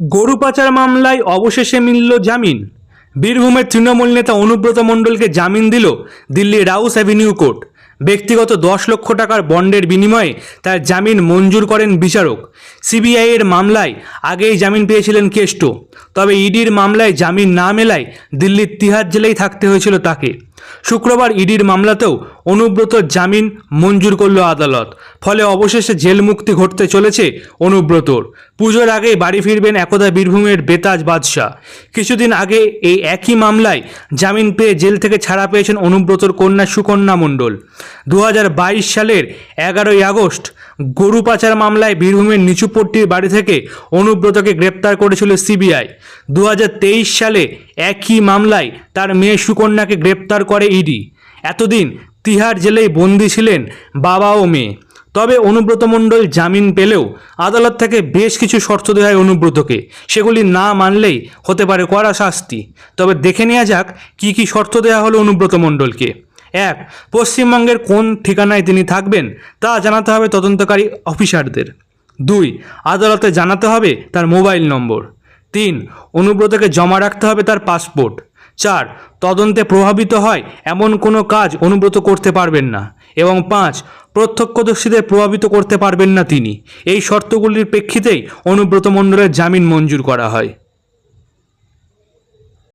গরু পাচার মামলায় অবশেষে মিলল জামিন। বীরভূমের তৃণমূল নেতা অনুব্রত মণ্ডলকে জামিন দিল দিল্লি রাউস অ্যাভিনিউ কোর্ট। ব্যক্তিগত দশ লক্ষ টাকার বন্ডের বিনিময়ে তার জামিন মঞ্জুর করেন বিচারক। সিবিআইয়ের মামলায় আগেই জামিন পেয়েছিলেন কেষ্ট। তবে ইডির মামলায় জামিন না মেলায় দিল্লির তিহার জেলেই থাকতে হয়েছিল তাকে। শুক্রবার ইডির মামলাতেও অনুব্রত জামিন মঞ্জুর করল আদালত। ফলে অবশেষে জেল মুক্তি ঘটতে চলেছে অনুব্রতর। পুজোর আগেই বাড়ি ফিরবেন একদা বীরভূমের বেতাজ বাদশাহ। কিছুদিন আগে এই একই মামলায় জামিন পেয়ে জেল থেকে ছাড়া পেয়েছেন অনুব্রতর কন্যা সুকন্যা মণ্ডল। দু হাজার বাইশ সালের এগারোই আগস্ট গরু পাচার মামলায় বীরভূমের নিচুপট্টির বাড়ি থেকে অনুব্রতকে গ্রেপ্তার করেছিল সিবিআই। দু হাজার তেইশ সালে একই মামলায় তার মেয়ে সুকন্যাকে গ্রেপ্তার করে ইডি। এতদিন তিহার জেলেই বন্দী ছিলেন বাবা ও মেয়ে। তবে অনুব্রত মণ্ডল জামিন পেলেও আদালত থেকে বেশ কিছু শর্ত দেওয়া হয় অনুব্রতকে। সেগুলি না মানলেই হতে পারে কড়া শাস্তি। তবে দেখে নেওয়া যাক কী কী শর্ত দেওয়া হলো অনুব্রত মণ্ডলকে। এক, পশ্চিমবঙ্গের কোন ঠিকানায় তিনি থাকবেন তা জানাতে হবে তদন্তকারী অফিসারদের। দুই, আদালতে জানাতে হবে তার মোবাইল নম্বর। তিন, অনুব্রতকে জমা রাখতে হবে তার পাসপোর্ট। চার, তদন্তে প্রভাবিত হয় এমন কোনো কাজ অনুব্রত করতে পারবেন না। এবং পাঁচ, প্রত্যক্ষদর্শীদের প্রভাবিত করতে পারবেন না তিনি। এই শর্তগুলির প্রেক্ষিতেই অনুব্রত মণ্ডলের জামিন মঞ্জুর করা হয়।